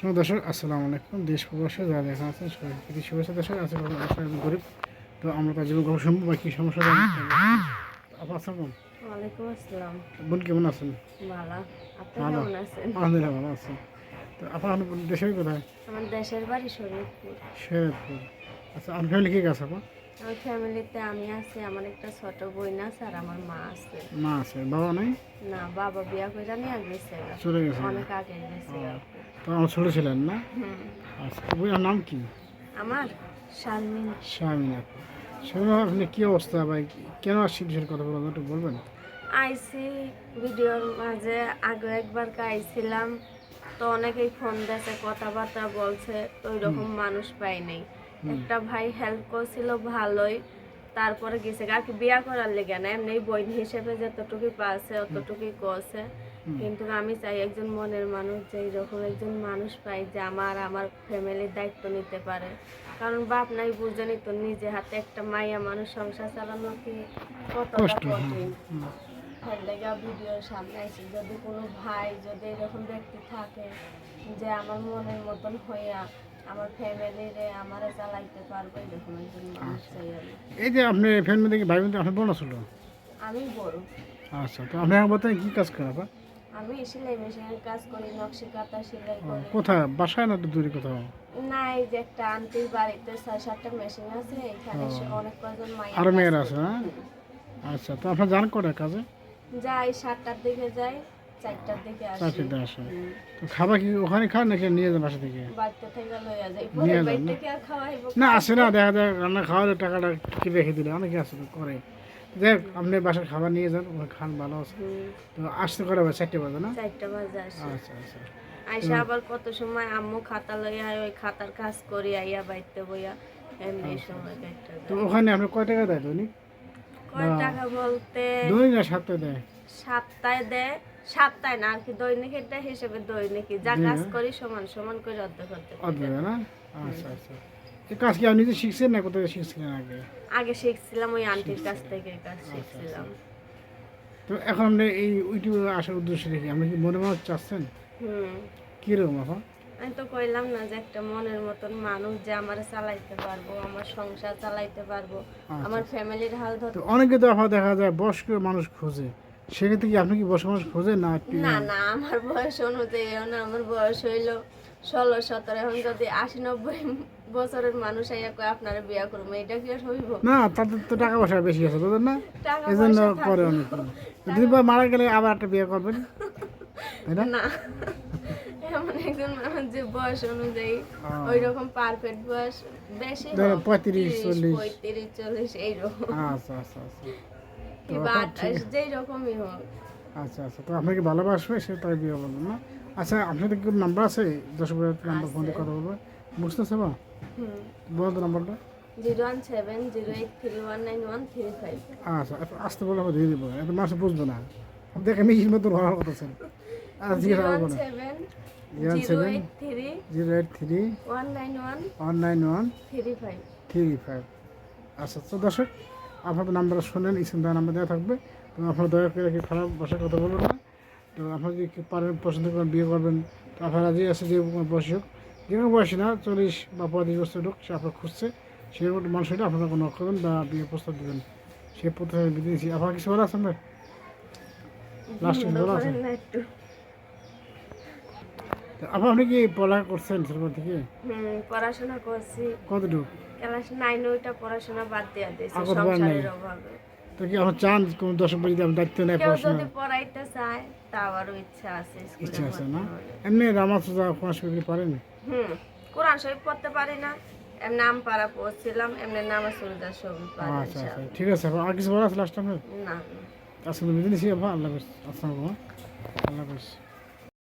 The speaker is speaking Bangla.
শুভ দর্শক আসসালামু আলাইকুম। দেশ প্রবাসে যারা দেখা আছেন সবাই শুভেচ্ছা দর্শক আছে আমি গরিব। তো আমরা তার জীবন গল্প শুনব বা কী সমস্যা জানি আপা আসসালাম ওয়ালাইকুম আসসালাম। বোন কেমন আছেন? ভালো। ভালো। আলহামদুলিল্লাহ ভালো আছেন তো আপনার দেশের কোথায়? আমার দেশের বাড়ি শরীরপুর আচ্ছা আপনার ফ্যামিলি কে গেছে আপা? আমার ফ্যামিলিতে আমি আছি আমার একটা ছোট বোন আছে আর আমার মা আছে। মা আছে বাবা নাই? না বাবা বিয়া করে নিয়ে গেছে চলে গেছে অনেক আগে গেছে। তো আমার ছোটো ছিলেন না। আচ্ছা বোনের নাম কি? আমার শারমিন। আপা। স্বামী আপনি কী অবস্থা? বা কেন আসছি বিষয়ের কথা বলবেন একটু বলবেন? আইসি ভিডিওর মাঝে আগে একবার আইছিলাম তো অনেকেই ফোন দিয়েছে কথাবার্তা বলছে ওই রকম মানুষ পাই নাই। একটা ভাই হেল্প করছিল ভালোই তারপরে গেছে। আর কি বিয়া করার লেগে না এমনি বোন হিসেবে যতটুকু পাচ্ছে অতটুকুই করছে। কিন্তু আমি চাই একজন মনের মানুষ যে এরকম একজন মানুষ পাই যে আমার আমার ফ্যামিলির দায়িত্ব নিতে পারে। কারণ বাপ নাই বুঝেনি তো নিজে হাতে একটা মাইয়া মানুষ সংসার চালানো কি কতটা হ্যাঁ। কঠিন? হুম। লেগা ভিডিওর সামনে আসি যদি কোনো ভাই যদি এরকম ব্যক্তি থাকে যে আমার মনের মতন হইয়া আমার ফ্যামিলিরে আমারে চালাইতে পারবে এরকম একজন মানুষ চাই আমি এই যে আপনি ফ্যামিলি থেকে ভাই বোন আপনার বোন ছিল আমি বড়। আচ্ছা তো আপনি বলতেন কী কাজ করেন আপা? আমি সেলাই মেশিনের কাজ করি নকশি কাটা সেলাই করি। কোথায়? বাসায় না দূরে কোথাও? না এই যে একটা আন্টির বাড়িতে ছয় সাতটা মেশিন আছে এখানে অনেক কজন মাই আরও মেয়ের আছে হ্যাঁ? আচ্ছা তো আপনার জান করে কাজে? যাই সাতটার দিকে যাই। চারটার দিকে আসি। আসে। তো খাবার কি ওখানে খান নাকি নিয়ে যান বাসা থেকে? বাড়িতে থেকে লইয়া যাই নিয়ে যান বাড়ি না? থেকে আর খাওয়াইব না আসে না দেখা যায় রান্না খাওয়ালে টাকাটা কি রেখে দিলে? অনেকে আছে করে। দেখ আপনি বাসার খাবার নিয়ে যান ওখানে খান ভালো আছে। তো আসতে করে চারটে বাজে না? চারটা বাজে আসি। আচ্ছা আচ্ছা। আইসা আবার কত সময় আম্মু খাতা লইয়া ওই খাতার কাজ করি আইয়া বাইতে বইয়া এমনি সময় তো ওখানে আপনি কয় টাকা দেয় দৈনিক? কয় টাকা বলতে? দৈনিক না সপ্তাহে দেয়? সপ্তাহে দেয় সপ্তাহে না আর কি দৈনিক এটা হিসেবে যা কাজ হ্যাঁ। করি সমান সমান করে অর্ধেক অর্ধেক করে না? আচ্ছা আচ্ছা। এই কাজ কি আপনি শিখছেন না কোথায় শিখছিলেন আগে? আগে শিখছিলাম ওই আন্টির কাছ থেকে কাজ শিখছিলাম। তো এখন আপনি এই ইউটিউবে আসার উদ্দেশ্য দেখি আপনি কি মনে মনে চাচ্ছেন? হুম। কীরকম এখন আমি তো কইলাম না যে একটা মনের মতন মানুষ যে আমার চালাইতে পারব আমার সংসার চালাইতে পারব আমার ফ্যামিলির হাল ধর তো অনেকে তো দেখা যায় বয়স্ক মানুষ খোঁজে। সেক্ষেত্রে কি আপনি কি মানুষ খোঁজেন না না না আমার বয়স অনুযায়ী না আমার বয়স হইল ষোলো সতেরো। এখন যদি আশি নব্বই বছরের মানুষ আইয়া কয় আপনারা বিয়া করব এটা কি আর হইব? না তাদের তো টাকা পয়সা বেশি আছে বুঝলেন না? এই জন্য করে অনেক। যদি মারা গেলে আবার একটা বিয়ে করবেন তাই না? না। এমন একজন মানুষ যে বয়স অনুযায়ী ওই রকম পারফেক্ট বয়স বেশি ধরো পঁয়ত্রিশ, চল্লিশ। পঁয়ত্রিশ চল্লিশ এইরকম। আচ্ছা আচ্ছা আচ্ছা। আচ্ছা আচ্ছা। তো আপনাকে ভালোবাসবে সে তাই বিয়ে বলবেন না? আচ্ছা আপনাদের কি নাম্বার আছে? দশ বছর নাম্বার ফোন দিয়ে কথা বলবে। বুঝতেছে বা হুম। বলো তো নাম্বারটা আচ্ছা আসতে বলে আমরা দিয়ে দেবো। এত মাসে বুঝবে না। দেখে হওয়ার কথা আর জিরো না seven zero seven eight three zero eight three one nine one one nine one three five. Three five. আচ্ছা তো দর্শক আপনাদের নাম্বার শোনেন ইসেন দেওয়া নাম্বার দেওয়া থাকবে। তো আপনারা দয়া করে কি খারাপ ভাষায় কথা বলবেন না। তো আপনারা যদি পারেন পছন্দ করেন বিয়ে করবেন তো আপনারা যে আছে যে বয়সী হোক যে কোনো বয়সী না চল্লিশ বা পঁয়ত্রিশ বছর হোক সে আপনার খুঁজছে সেরকম মানুষ হলে আপনারা কোনো করবেন বা বিয়ে প্রস্তাব দেবেন। সে প্রথমে বিধি দিয়েছি আপনার কিছু বলা আছেন ভাই লাস্ট বলা আছে? আপনি কি পড়ালেখা করছেন ছোটবেলা থেকে হুম পড়াশোনা করছি। কতটুকু? ক্লাস নাইন ওইটা পড়াশোনা বাদ দেওয়া দিয়েছি নাই। সংসারের অভাবে। তো কি চান কোনো দশ দায়িত্ব কেউ পড়াশোনা যদি পড়াইতে চায় তা ইচ্ছা আছে ইচ্ছা আছে না। এমনি রামাসুজা কোরআন শরীফ পারেন হুম কোরআন শরীফ পড়তে পারি না। এমনি নাম পাড়া পড়ছিলাম এমনি নামাজ সুরদার সবই পারি আচ্ছা আচ্ছা ঠিক আছে আর কিছু বলা আছে লাস্ট টাইমে না আসলে বিদিন আল্লাহ হাফেজ আসসালামু আলাইকুম। আল্লাহ হাফেজ